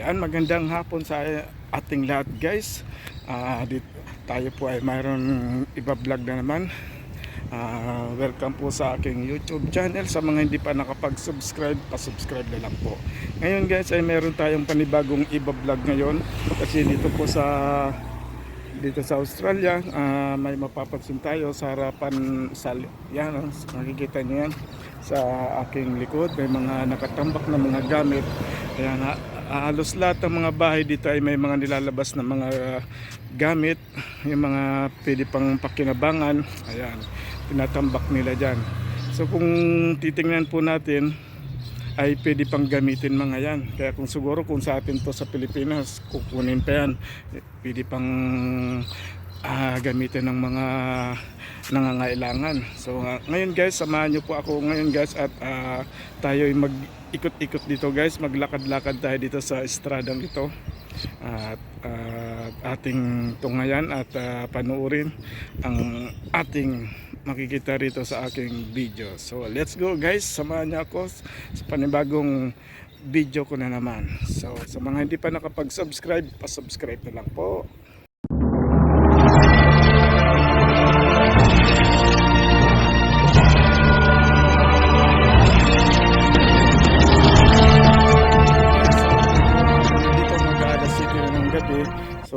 Ayan, magandang hapon sa ating lahat guys. Ah, dit, tayo po ay mayroon iba-vlog na naman. Ah, welcome po sa aking YouTube channel. Sa mga hindi pa nakapag-subscribe, pa-subscribe na lang po. Ngayon guys ay meron tayong panibagong iba-vlog ngayon. Kasi dito po sa dito sa Australia, ah, may mapapansin tayo sa harapan sa yan, oh, makikita niyo yan sa aking likod, may mga nakatambak na mga gamit. Ayan, ha- halos lahat ng mga bahay dito ay may mga nilalabas na mga gamit, yung mga pwede pang pakinabangan. Ayan, tinatambak nila dyan. So kung titingnan po natin, ay pwede pang gamitin mga yan. Kaya kung siguro kung sa atin to sa Pilipinas, kukunin pa yan. Eh, Pwede pang ah, gamitin ng mga nangangailangan. So ah, ngayon guys, samahan nyo po ako ngayon guys at ah, tayo ay mag-ikot-ikot dito guys. Maglakad-lakad tayo dito sa estradang ito. At ah, ating tungayan at ah, panuorin ang ating makikita rito sa aking video. So let's go guys, samahan niyo ako sa panibagong video ko na naman. So sa mga hindi pa nakapag-subscribe, pa-subscribe na lang po.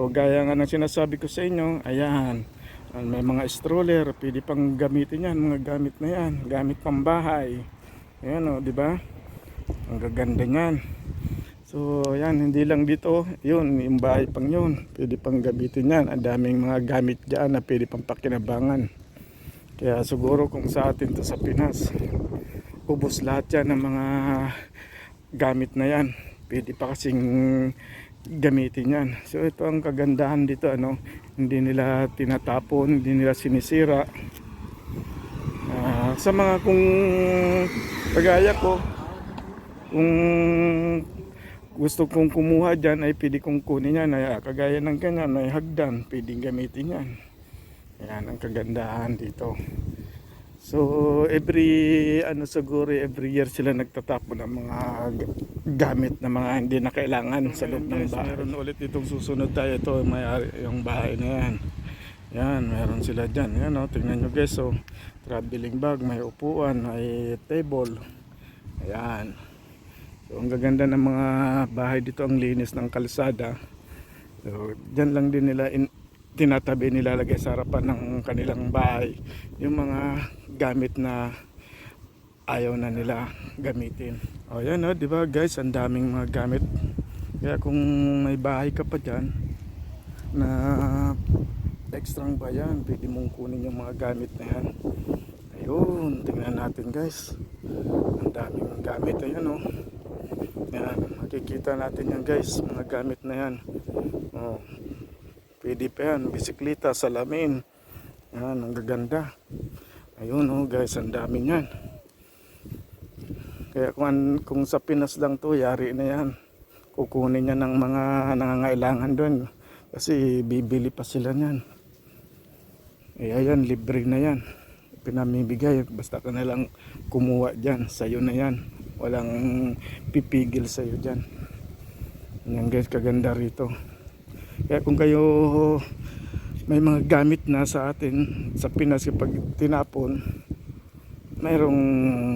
Gaya nga ng sinasabi ko sa inyo, ayan, may mga stroller, pwede pang gamitin yan, mga gamit na yan, gamit pang bahay. Ayan o, di ba? Ang gaganda niyan. So, yan, hindi lang dito, yun, yung bahay pang yun, pwede pang gamitin yan. Ang daming mga gamit dyan na pwede pang pakinabangan. Kaya siguro kung sa atin to sa Pinas, ubos lahat yan ng mga gamit na yan. Pwede pa kasing gamitin yan. So ito ang kagandahan dito ano, hindi nila tinatapon, hindi nila sinisira. Ah, sa mga kung kagaya ko, kung gusto kong kumuha dyan ay pwede kong kunin yan. Ay, kagaya ng ganyan, may hagdan, pwedeng gamitin yan. Yan ang kagandahan dito. So every ano siguro every year sila nagtatapon ng mga gamit na mga hindi na kailangan sa loob ng bahay. Meron ulit itong susunod tayo ito may yung bahay na yan. Yan, meron sila diyan. Yan oh, tingnan niyo guys, so traveling bag, may upuan, may table. Ayan. So ang gaganda ng mga bahay dito ang linis ng kalsada. So diyan lang din nila in, tinatabi nilalagay sa harapan ng kanilang bahay yung mga gamit na ayaw na nila gamitin. O yan o, di ba guys, ang daming mga gamit. Kaya kung may bahay ka pa dyan na extrang bayan, pwede mong kunin yung mga gamit na yan. Ayun, tingnan natin guys. Ang daming gamit. Ayan o. Yan, makikita natin yan guys, mga gamit na yan. Oh, Pwede pa yan, bisikleta, salamin. Yan, ang gaganda. Ayun oh guys, ang dami niyan. Kaya kung, kung sa Pinas lang to, yari na yan. Kukunin niya ng mga nangangailangan doon. Kasi bibili pa sila niyan. Eh ayan, libre na yan. Pinamibigay, basta ka na kumuha dyan. Sa'yo na yan. Walang pipigil sa'yo dyan. Yan guys, kaganda rito. Kaya kung kayo may mga gamit na sa atin sa Pinas kapag tinapon, mayroong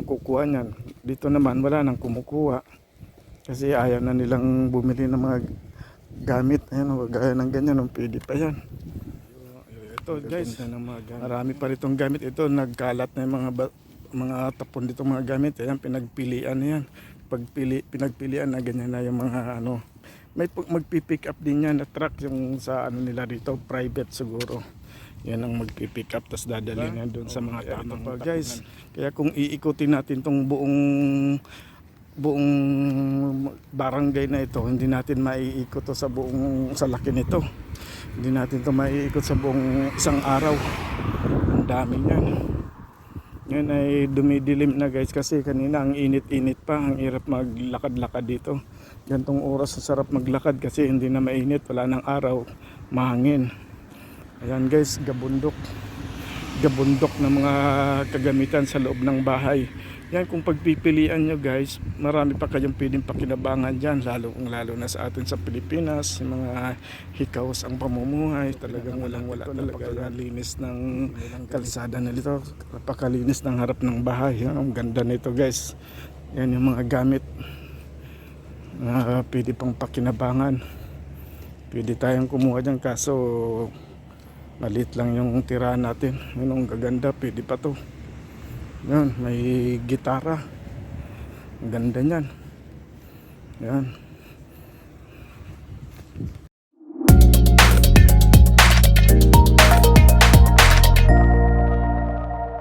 kukuha niyan. Dito naman wala nang kumukuha. Kasi ayaw na nilang bumili ng mga gamit. Ayan, o, gaya ng ganyan, o, pwede pa yan. Ito guys, marami pa ritong gamit. Ito, nagkalat na yung mga, mga tapon dito mga gamit. Ayan, pinagpilian na yan. Pagpili, pinagpilian na ganyan na yung mga ano. May magpipick up din yan na truck yung sa ano nila dito, private siguro. Yan ang magpipick up tapos dadalhin yan doon sa mga tamang pa guys. Kaya kung iikutin natin tong buong buong barangay na ito, hindi natin maiikot to sa buong sa laki nito. Hindi natin to maiikot sa buong isang araw. Ang dami niyan. Ngayon ay dumidilim na guys kasi kanina ang init-init pa, ang hirap maglakad-lakad dito. Gantong oras sa sarap maglakad kasi hindi na mainit, wala nang araw, mahangin. Ayan guys, gabundok. Gabundok ng mga kagamitan sa loob ng bahay. Yan kung pagpipilian nyo guys, marami pa kayong pwedeng pakinabangan dyan, lalo kung lalo na sa atin sa Pilipinas, yung mga hikaws ang pamumuhay, talagang walang wala talaga linis ng kalsada na dito, napakalinis ng harap ng bahay, yan, ang ganda nito guys. Yan yung mga gamit na pwede pang pakinabangan. Pwede tayong kumuha dyan kaso maliit lang yung tirahan natin. Yun ang gaganda, pwede pa to. Yan, may gitara. Ang ganda niyan. Yan.